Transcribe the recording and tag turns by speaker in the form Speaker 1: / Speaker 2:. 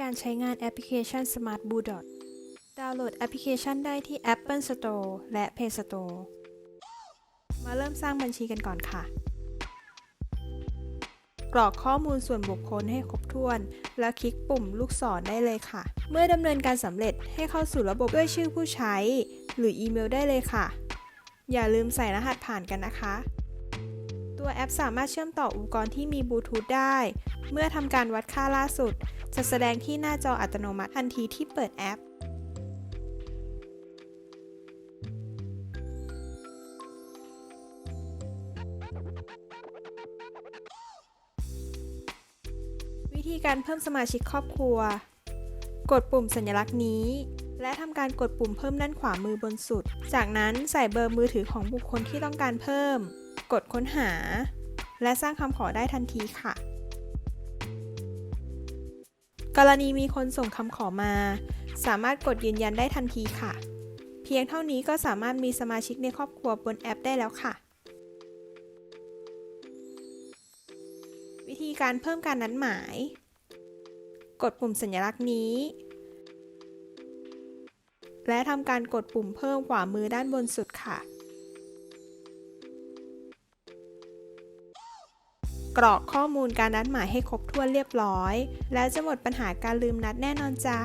Speaker 1: การใช้งานแอปพลิเคชัน Smart b l u e Dot ดาวน์โหลดแอปพลิเคชันได้ที่ Apple Store และ Play Store มาเริ่มสร้างบัญชีกันก่อนค่ะ กรอกข้อมูลส่วนบุคคลให้ครบถ้วน แล้วคลิกปุ่มลูกศรได้เลยค่ะ เมื่อดำเนินการสำเร็จให้เข้าสู่ระบบด้วยชื่อผู้ใช้ หรืออีเมลได้เลยค่ะ อย่าลืมใส่รหัสผ่านกันนะคะ ตัวแอปสามารถเชื่อมต่ออุปกรณ์ที่มีบลูทูธได้ เมื่อทำการวัดค่าล่าสุด จะแสดงที่หน้าจออัตโนมัติทันทีที่เปิดแอป วิธีการเพิ่มสมาชิกครอบครัว กดปุ่มสัญลักษณ์นี้และทำการกดปุ่มเพิ่มด้านขวามือบนสุด จากนั้นใส่เบอร์มือถือของบุคคลที่ต้องการเพิ่ม กดค้นหา และสร้างคำขอได้ทันทีค่ะ กรณีมีคนส่งคำขอมา สามารถกดยืนยันได้ทันทีค่ะ เพียงเท่านี้ก็สามารถมีสมาชิกในครอบครัวบนแอปได้แล้วค่ะ วิธีการเพิ่มการนัดหมาย กดปุ่มสัญลักษณ์นี้ และทำการกดปุ่มเพิ่มขวามือด้านบนสุดค่ะ กรอกข้อมูลการนัดหมายให้ครบถ้วนเรียบร้อย แล้วจะหมดปัญหาการลืมนัดแน่นอนจ้า